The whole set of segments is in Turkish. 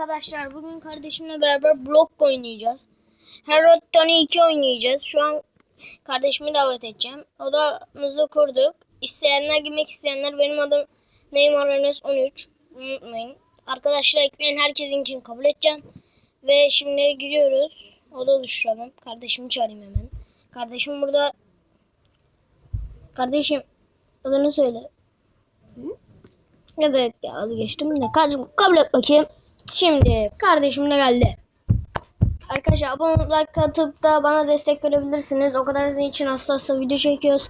arkadaşlar. Bugün kardeşimle beraber blok oynayacağız. Herald Tony 2 oynayacağız. Şu an kardeşimi davet edeceğim. Odamızı kurduk. İsteyenler girmek isteyenler benim adım Neymar Enes 13. Unutmayın. Arkadaşlar ekleyen herkesin için kabul edeceğim. Ve şimdi giriyoruz. Oda oluşturalım. Kardeşimi çağırayım hemen. Kardeşim burada. Kardeşim adını söyle. Evet ya vazgeçtim de kardeşim kabul et bakayım. Şimdi kardeşim de geldi. Arkadaşlar abone olup like atıp da bana destek verebilirsiniz. O kadar sizin için hasta hasta video çekiyoruz.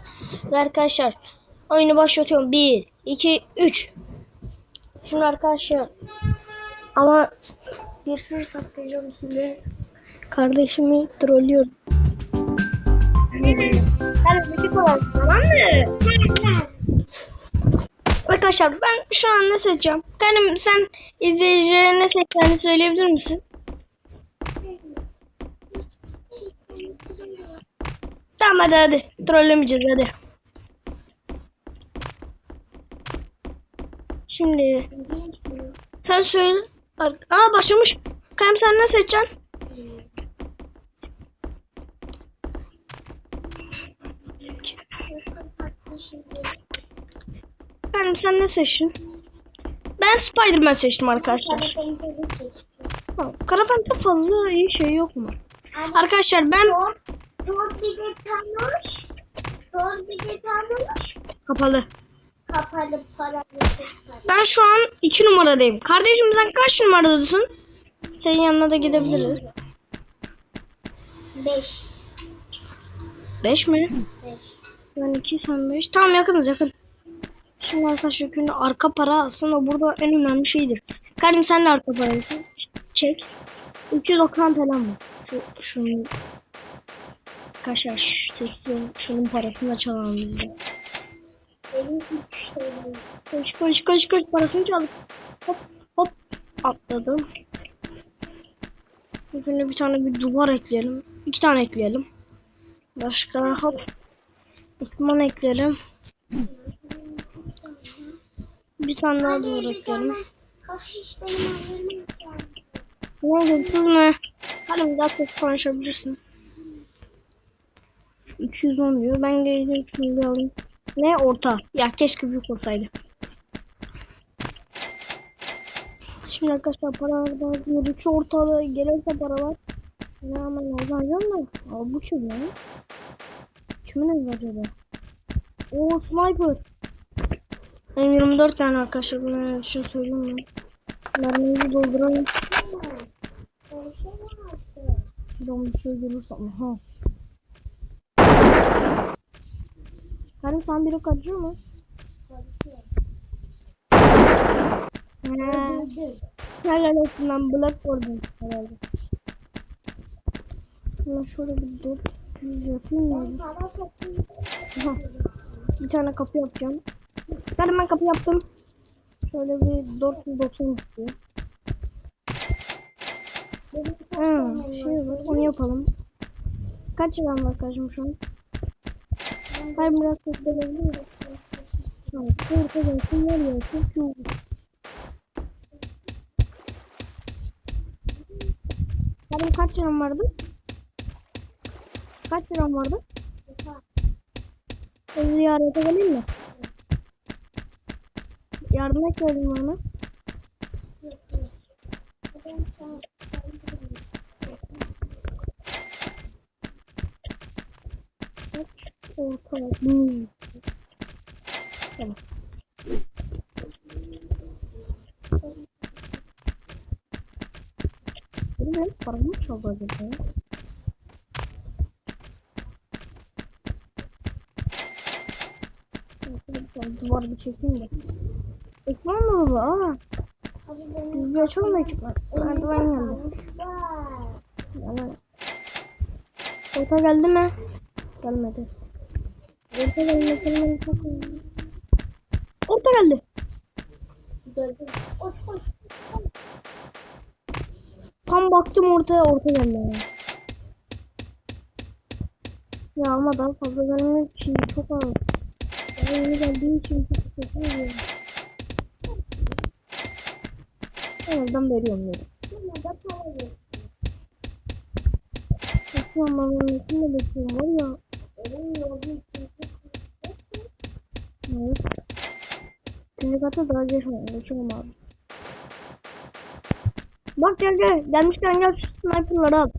Ve arkadaşlar oyunu başlatıyorum. 1, 2, 3. Şimdi arkadaşlar ama bir sır saklayacağım size. Kardeşimi trollüyorum. Sen müzik olan tamam mı? Arkadaşlar ben şu an ne seçeceğim? Karim sen izleyicilere ne seçeceğini söyleyebilir misin? Tamam hadi hadi. Trollemeyeceğiz hadi. Şimdi sen söyle. Aa başlamış. Karim sen ne seçeceksin? Karim sen ne seçtin? Ben Spider-Man seçtim arkadaşlar. Tamam, Karavanda fazla iyi şey yok mu? Arkadaşlar ben Dur bir de tanış. Dur bir de tanış. kapalı. Kapalı para Ben şu an 2 numaradayım. Kardeşim sen kaç numaradasın? Senin yanına da gidebiliriz. 5. 5 mi? 5. Ben 2 sen 5. Tamam yakınız yakın. Şimdi arkadaşlar günde arka para aslında burada en önemli şeydir. Kardeşim sen de arka parayı çek. 290 falan mı? Şu, şunun Arkadaşlar çekiyorum. Şunun parasını da çalalım biz de. Benim 3 şeyim. Koş koş koş koş parasını çaldık. Hop hop atladım. Şimdi bir tane bir duvar ekleyelim. İki tane ekleyelim. Başka hop. İkman ekleyelim. Bir tane daha benim annemin Ne hırsız mı? Hadi bir daha ses konuşabilirsin. 210 diyor. Ben geleceğim şimdi alayım. Ne orta? Ya keşke büyük olsaydı. Şimdi arkadaşlar paralardan bir üç ortada gelirse paralar. Ne ne alacağım da. Aa bu kim ya? Kimin evi acaba? Oo sniper. Benim 24 tane arkadaşlar. Buna bir şey söyleyeyim mi? Mermiyi dolduralım. Buradan bir şey görürsem. Ha. Karim sen biri kaçıyor mu? He. Helal olsun lan Blackboard'un herhalde. Ben şöyle bir dur. Yapayım mı? Bir tane kapı yapacağım. Ben ben kapı yaptım. Şöyle bir 490 istiyor. Hmm, şey var, onu yapalım. Kaç liram var kardeşim şu an? Hayır biraz gösterebilir miyim? Tamam, orta gelsin, yer gelsin, şu olur. Benim kaç liram vardı? Kaç liram vardı? Ben ziyarete geleyim mi? Yardım et geldim bana. Orta. Tamam. Benim paramı çaldı acaba Duvar bir çekeyim de. Ekran mı bu? Aa, biz açalım mı ekran? Merdiven. Yani. Orta geldi mi? Gelmedi. Orta geldi. Gelmedi. Orta geldi. Tam baktım ortaya orta geldi. Ya ama daha fazla gelmek için çok az. Ben yeni geldiğim için çok kötü oluyor. Azından veriyorum de para verin. Bakıyorum bunun içinde bekliyorum var ya. Benim yolu ikinci Evet. İkinci kata daha geçmedim. Geçelim abi. Bak gel gel. Gelmişken gel şu sniperları al.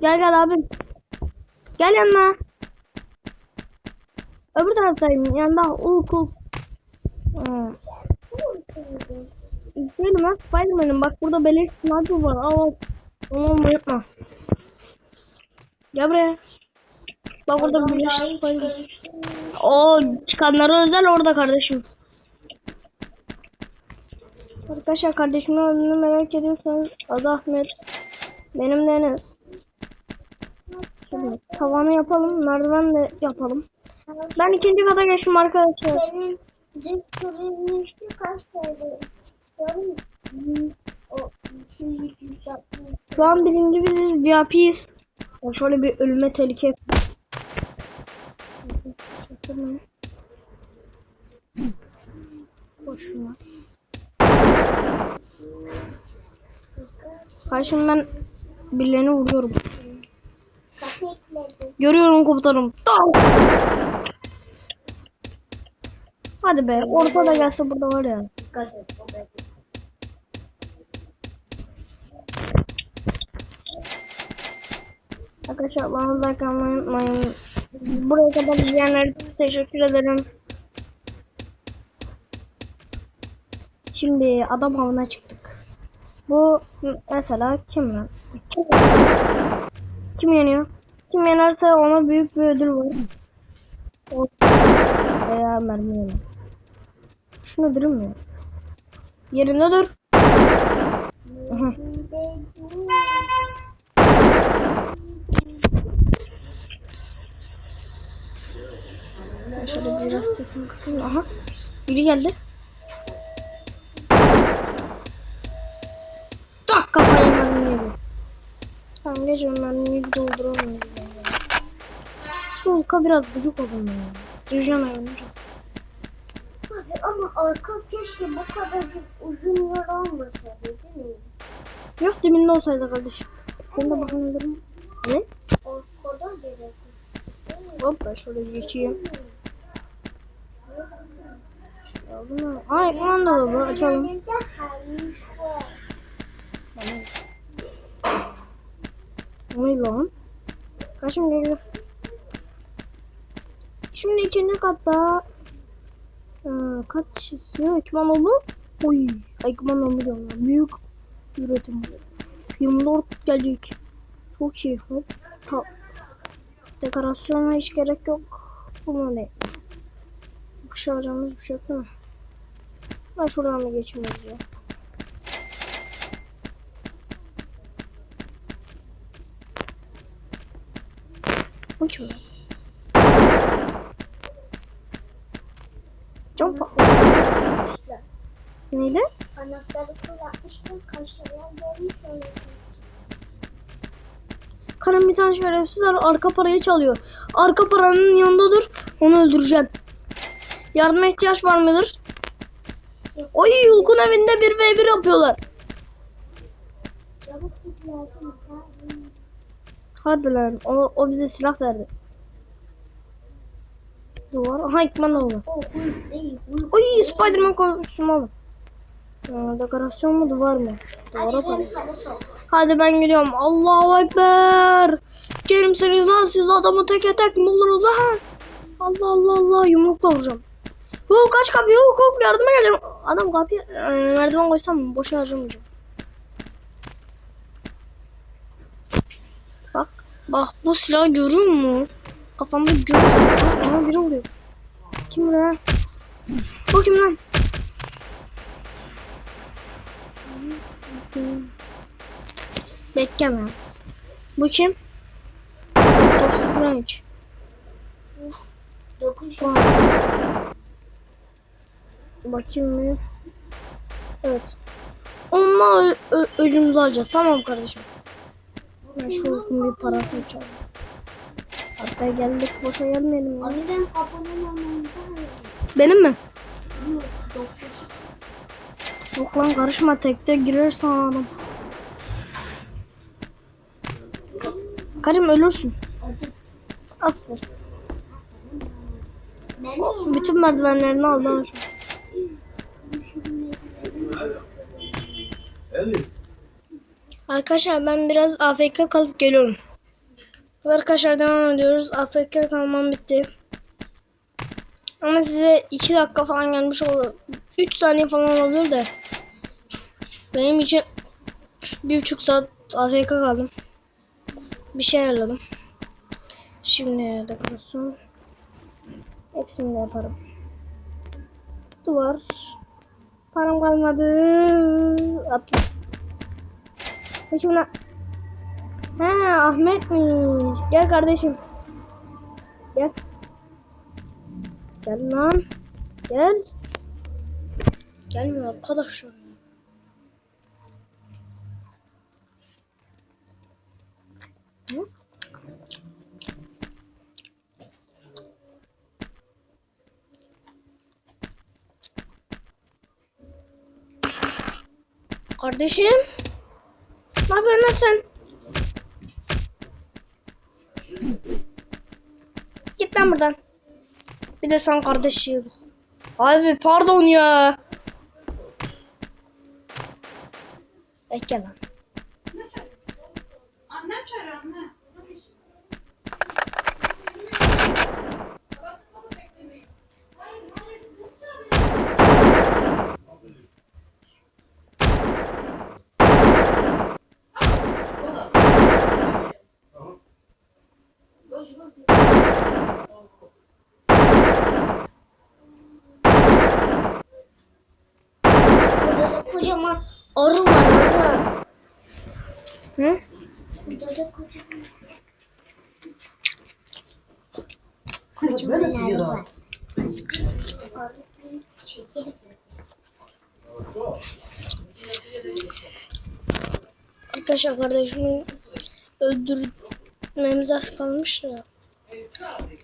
Gel gel abim. Gel yanına. Öbür taraftayım. Yanında ulk ulk. Hmm. İzleyelim ha. Spiderman'im bak burada beleş sniper var. Al al. Onu olma yapma. Gel buraya. Bak burada beleş spider. O çıkanlara özel orada kardeşim. Arkadaşlar kardeşimin adını merak ediyorsanız adı Ahmet. Benim de Enes. Şimdi tavanı yapalım. Merdiven de yapalım. Ben ikinci kata geçtim arkadaşlar. Senin dün sürülmüştü kaç tane? Şu an birinci biziz. VIP'yiz. Ya şöyle bir ölüme tehlike. Boşuna. Karşım ben birilerini vuruyorum. Görüyorum komutanım. Tam. Hadi be. Ortada gelse burada var ya. Dikkat et. o benim. Arkadaşlar bana like almayı unutmayın. Buraya kadar izleyenlere teşekkür ederim. Şimdi adam avına çıktık. Bu mesela kim lan? Kim, kim yeniyor? Kim yenerse ona büyük bir ödül var. O veya mermi yeniyor. Şunu durmuyor. Yerinde dur. Ben şöyle biraz sesini kısayım. Aha. Biri geldi. Tak kafayı mermiye bir. Tamam geçiyorum mermiyi bir dolduramıyorum. Şu ulka biraz gıcık oldum ya. Gireceğim evine. Hadi ama arka keşke bu kadar uzun yol olmasaydı değil mi? Yok dibinde olsaydı kardeşim. Sen de bakabilirim. Ne? Hoppa şöyle geçeyim. Ay kumanda da bu açalım. O ne lan? Kaçım geliyor. Şimdi ikinci katta ee, kaç istiyor? Ekipman oldu? Oy, ekipman oldu diyorum ya. Büyük üretim. 24 gelecek. Çok iyi. Hop. Ta Dekorasyona hiç gerek yok. Bunu ne? Başaracağımız bir şey yok değil mi? Ben şuradan da geçeyim ya. Bu kim. İşte Neydi? anahtarı kullanmıştım. Kaşarlar gelmiş öyle. Karım bir tane şerefsiz ar- arka parayı çalıyor. Arka paranın yanında dur. Onu öldüreceksin. Yardıma ihtiyaç var mıdır? Oy Yulkun evinde bir v 1 yapıyorlar. Hadi lan. O, o bize silah verdi. Duvar. Aha ikman oldu. Oy Spiderman kostümü aldım. Ee, dekorasyon mu duvar mı? Duvara Hadi Hadi ben gidiyorum. Allahu Ekber. Kerimsiniz lan siz adamı teke tek mi buluruz lan? Allah Allah Allah yumrukla vuracağım. Hu kaç kapıyı hu hu yardıma geleceğim. Adam kapıya e, merdiven koysam? Boşa harcamayacağım. Bak bak bu silahı görüyor musun? Kafamda görürsün. Ama biri oluyor. Kim lan? Bu kim lan? Bekleme. Bu kim? Doctor Strange. Bakayım mı? Evet. Onunla ö- ö- öcümüzü alacağız. Tamam kardeşim. Ben şu bir parasını çaldım. Hatta geldik boşa gelmeyelim ya. Abi ben kapının önünde Benim mi? Yok lan karışma tekte girersen adam. Karim ölürsün. Aferin. Bütün merdivenlerini aldı ama şu an. Elif. Arkadaşlar ben biraz AFK kalıp geliyorum. Arkadaşlar devam ediyoruz. AFK kalmam bitti. Ama size 2 dakika falan gelmiş olur. 3 saniye falan olabilir de. Benim için bir buçuk saat AFK kaldım. Bir şey ayarladım. Şimdi dekorasyon. Hepsini de yaparım. Duvar. Param kalmadı. Atla. Peki buna... He Ahmet'miş. Gel kardeşim. Gel. Gel lan. Gel. Gelmiyor arkadaşlar. Kardeşim. Ne yapıyorsun sen? Git lan buradan. Bir de sen kardeşi. Abi pardon ya. Bekle lan. Annem çağırıyor anne. Burada da kocaman arı var arı. Hı? Burada da kocaman Çekeriz. Arkadaşlar kardeşimi öldürmemiz az kalmış ya.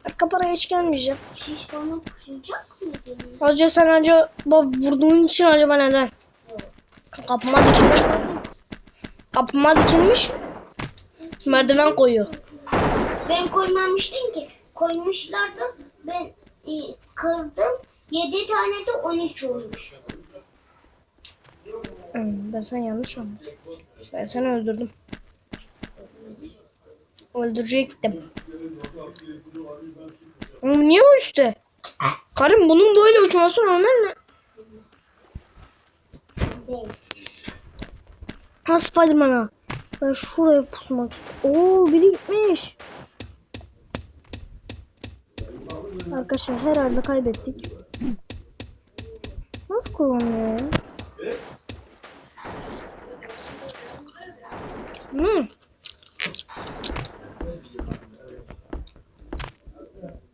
Arka paraya hiç gelmeyeceğim. Şiş bana kusacak mı? benim? Hoca sen acaba vurduğun için acaba neden? Kapıma dikilmiş. Kapıma dikilmiş. Merdiven koyuyor. Ben koymamıştım ki. Koymuşlardı. Ben e, kırdım. 7 tane de 13 olmuş. Hmm, ben sen yanlış anladın. Ben seni öldürdüm. Öldürecektim. Oğlum niye uçtu? Karım bunun böyle uçması normal mi? Ha Spiderman'a. Ben şuraya pusmak Oo biri gitmiş. Arkadaşlar herhalde kaybettik. Nasıl kullanıyor ya? Hmm.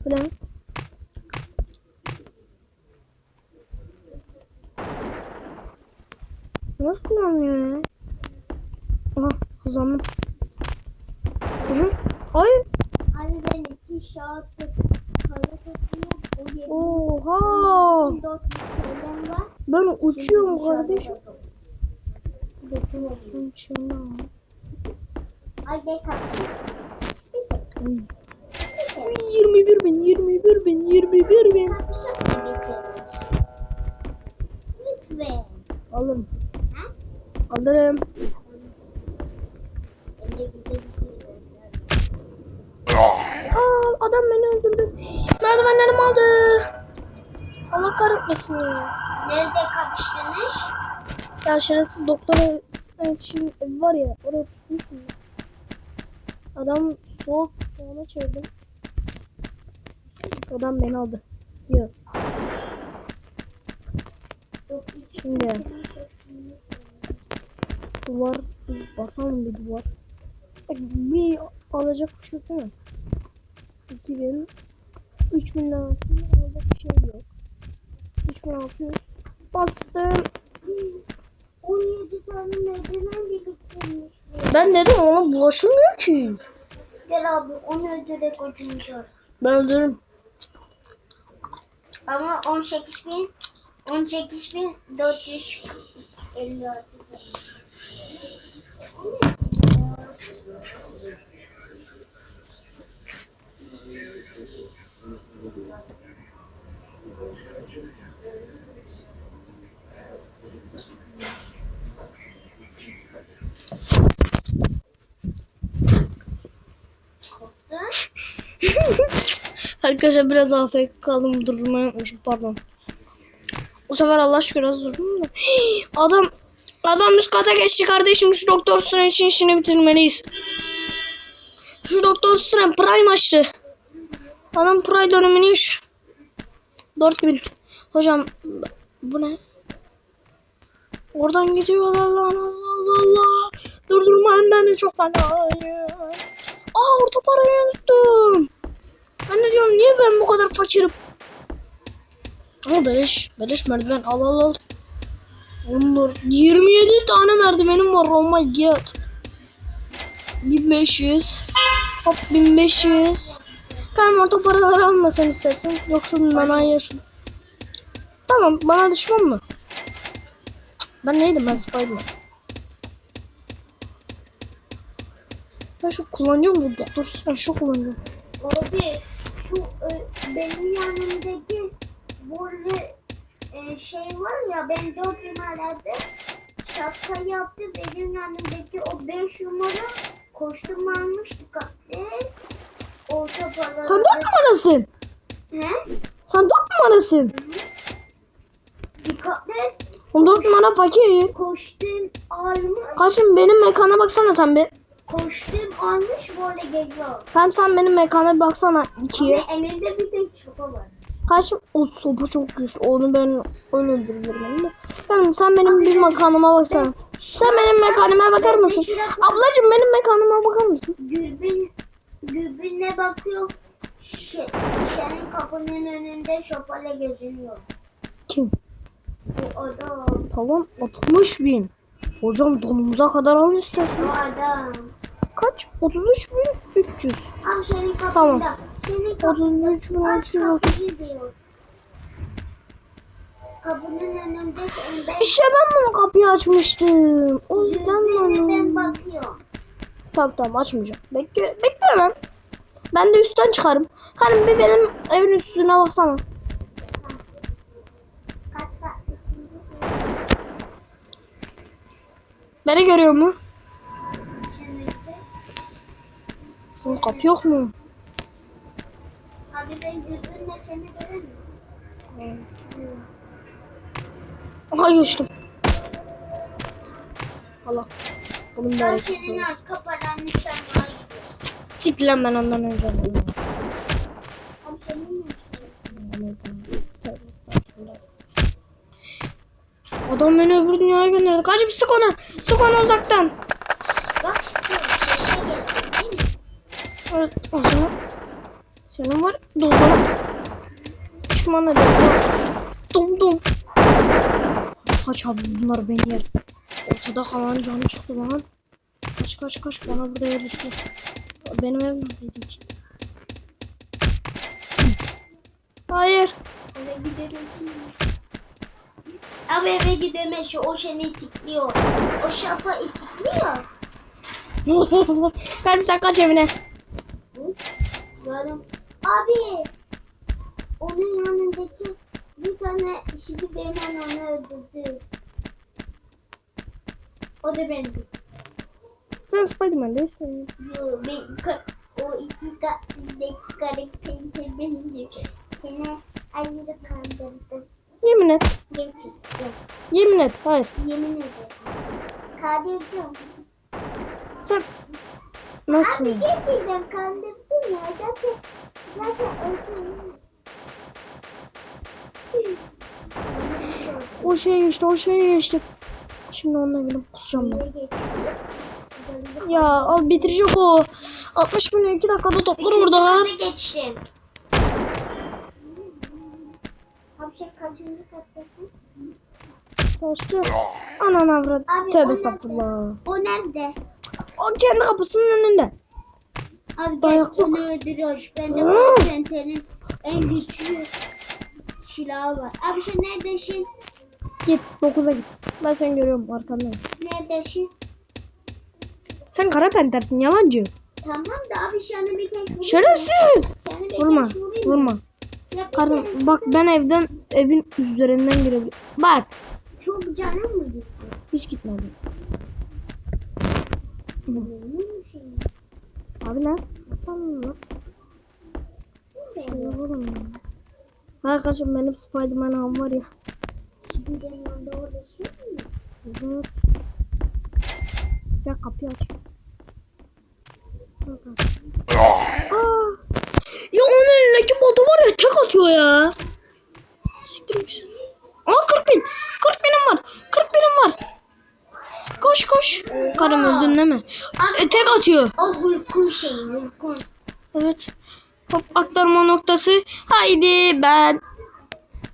Ne? Nasıl kullanıyor ya? Aha kazandım. Hı hı. Ay. Hani ben iki şartı Oha. Ben uçuyorum kardeşim. içinde ama. Ay gel kalk. Uy. Uy, 21 bin 21 bin 21 bin. Lütfen. Ha? Alırım. Aa, adam beni öldürdü. Merdivenlerimi aldı. Allah kahretmesin ya. Nerede kapıştınız? Ya şerefsiz doktor ev, için ev var ya oraya tutmuş mu? Adam soğuk soğana çevirdim. Adam beni aldı. Yok. Şimdi duvar basalım bir duvar. Bir alacak bir şey yok değil mi? 2000 3000 arasında alacak bir şey yok. 3600 bastım. 17 tane merdiven biriktirmiş. Ben dedim ona bulaşılmıyor ki. Gel abi onu öldürerek götürmüşler. Ben öldürürüm. Ama 18 bin 18 bin 456 Arkadaşlar biraz afk kaldım durmayı unutmuşum pardon. Bu sefer Allah şükür az durdum da. Hii, adam adam üst kata geçti kardeşim şu doktor sıra için işini bitirmeliyiz. Şu doktor sıra prime açtı. Adam prime dönemini iş. 4000. Hocam bu ne? Oradan gidiyorlar lan Allah Allah. Durdurmayın beni çok fena. Aa orada parayı unuttum. Ben de diyorum niye ben bu kadar fakirim? Ama beleş, beleş merdiven al al al. Onlar 27 tane merdivenim var oh my god. 1500. Hop 1500. Karım orta paraları alma sen istersen. Yoksa bana yersin. Tamam bana düşman mı? Ben neydim ben Spiderman. Ben şu kullanacağım bu doktor sen şu kullanacağım. Abi şu e, benim yanımdaki böyle e, şey var ya ben dört numarada şapka yaptı benim yanımdaki o beş numara koştum almış dikkatli orta paraları. Sen dört numarasın. He? Sen dört numarasın. Dikkatli On dört numara fakir. koştum almış Kaçım benim mekana baksana sen bir. koştum almış böyle geliyor. Hem sen benim mekana bir baksana ikiye. Ama elinde bir tek sopa var. Kaçım o sopa çok güçlü. Onu ben onu öldürürüm. Yani sen benim bir mekanıma baksana. Sen benim mekanıma bakar mısın? Ablacığım benim mekanıma bakar mısın? Gülbin, Gülbin'e bakıyor. Senin kapının önünde şopayla geziniyor. Kim? Bu adam. Tamam 60 bin. Hocam donumuza kadar al istersen. Bu adam. Kaç? 33 bin 300. Abi senin kapında. Tamam. Senin kapında. 33 bin Aç 300. kapıyı diyor. Kapının önünde. İşte ben bunu kapıyı açmıştım. O yüzden ben ben... Tamam tamam açmayacağım. Bekle, bekle hemen. Ben de üstten çıkarım. Hanım bir benim evin üstüne baksana. Beni görüyor mu? Bunun kapı yok mu? Abi ben Gülbin'le seni göremiyorum. Aha geçtim. Allah. Bunun Ben senin paranı sen var. Sik lan ben ondan önce. Mi? Adam beni öbür dünyaya gönderdi. Kaç bir sık onu. Sık onu uzaktan. Bak? Evet o zaman. Senin var. Doldu. Pişman ederim. Dum dum. Kaç abi bunlar beni yer. Ortada kalan canı çıktı lan. Kaç kaç kaç bana burada yer düştü. Benim ev neredeydi ki? Hayır. Eve gidelim şimdi. Abi eve gideme şu o seni itikliyor. O şapa itikliyor. Kalbim sen kaç evine. Yarım. Abi. Onun yanındaki bir tane işi değmen onu öldürdü. O da benim. Sen Spiderman değilsin. Yo, ben, o iki katlındaki karakter benim. Seni ayrı kandırdım. Yemin et. Gerçekten. Yemin et. Hayır. Yemin ederim. Kandırdım. Sen nasıl? Abi gerçekten kandırdın ya. Zaten, zaten öldürdüm. O şey geçti. O şey geçti. Şimdi onunla gidip kusacağım ben. Ya abi bitirecek o. 60 bin 2 dakikada toplar orada. Üçüncü geçtim. Sen kaçıncı kattasın? Taştı. Anan avrat. Tövbe estağfurullah. O nerede? O kendi kapısının önünde. Abi ben Dayaklık. onu öldürüyor. Bende Hmm. konsentenin en güçlü silahı var. Abi sen neredesin? Git 9'a git. Ben seni görüyorum arkandayım. Neredesin? Sen kara pentersin yalancı. Tamam da abi sana bir kez vurayım. Şerefsiz. Vurma. Vurma. Kere- bak ben evden evin üzerinden girebilirim. Bak. Çok canım mı gitti? Hiç gitmedi. Abi lan. Sen ya. Arkadaşlar benim Spiderman ağım var ya. Şimdi yanında orada şey mi? Evet. Ya kapıyı aç. Ya onun elindeki balta var ya tek atıyor ya. Siktirmiş. Aa 40 bin. 40 binim var. 40 binim var. Koş koş. Karım öldün değil mi? E, tek atıyor. O şeyi Hulk'un. Evet. Hop aktarma noktası. Haydi ben.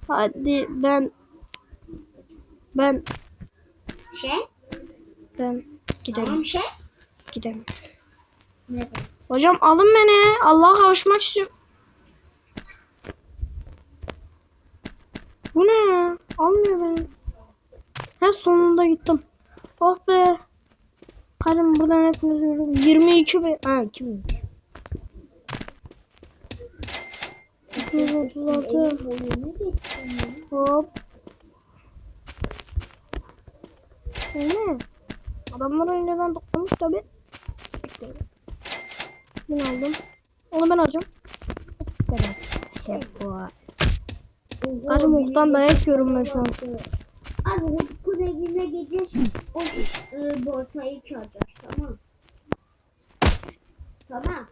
Hadi ben. Ben. Şey? Ben. Gidelim. Tamam şey. Gidelim. Neden? Hocam alın beni. Allah'a kavuşmak istiyorum. Bu ne ya? Almıyor beni. Ha sonunda gittim. Oh be. Karım buradan hepiniz görüyorum. 22 be. Ha 2000. 236. Boyunu geçtim Hop. Ne? Adamlar önceden toplamış tabi. Ben aldım. Onu ben alacağım. İşte bu. Karım oktan dayak yiyorum ben şu an. Abi Hulk'un evine gideceğiz. O e, bortayı çalacağız tamam. Tamam.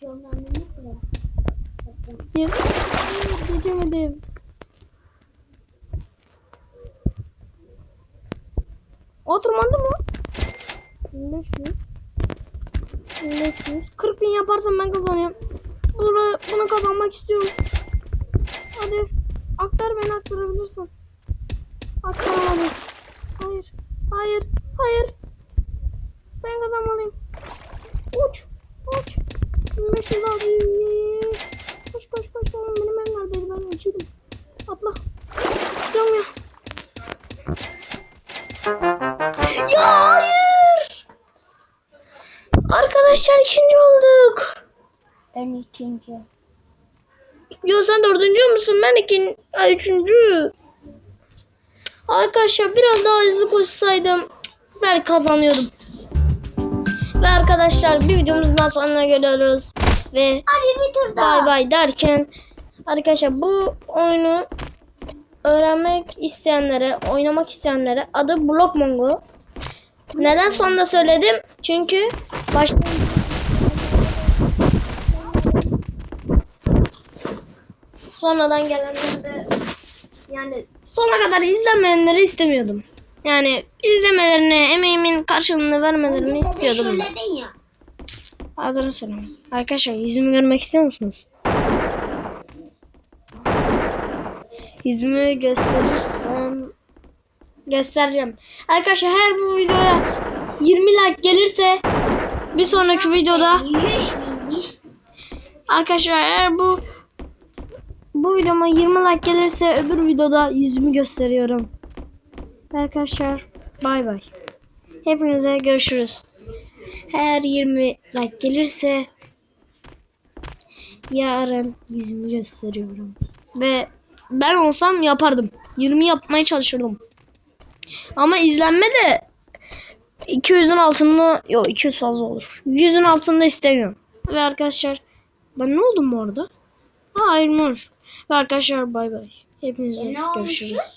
Sonra ne kadar? O tırmandı mı? 500. 500. 40 bin yaparsam ben kazanıyorum. Bunu, bunu kazanmak istiyorum. Hadi. Aktar beni aktarabilirsin. Aktaramadım. Hayır. Hayır. Hayır. Ben kazanmalıyım. Uç. Uç. 500 aldı. Ben. Yo sen dördüncü müsün? Ben ikinci, ay, üçüncü. Arkadaşlar biraz daha hızlı koşsaydım ben kazanıyordum. Ve arkadaşlar bir videomuzun daha sonuna geliyoruz. Ve Hadi bir tur daha. bay bay derken arkadaşlar bu oyunu öğrenmek isteyenlere, oynamak isteyenlere adı Block Mongo. Neden sonunda söyledim? Çünkü başta sonradan gelenleri de yani sona kadar izlemeyenleri istemiyordum. Yani izlemelerine, emeğimin karşılığını vermelerini istiyordum ben. söyledin ya. Adını selam. Arkadaşlar yüzümü görmek istiyor musunuz? Yüzümü gösterirsem göstereceğim. Arkadaşlar her bu videoya 20 like gelirse bir sonraki videoda arkadaşlar eğer bu bu videoma 20 like gelirse öbür videoda yüzümü gösteriyorum. Arkadaşlar bay bay. Hepinize görüşürüz. Eğer 20 like gelirse yarın yüzümü gösteriyorum. Ve ben olsam yapardım. 20 yapmaya çalışırdım. Ama izlenme de 200'ün altında yok 200 fazla olur. 100'ün altında istemiyorum. Ve arkadaşlar ben ne oldum bu arada? Ha. Ve arkadaşlar bay bay. Hepinize E, görüşürüz.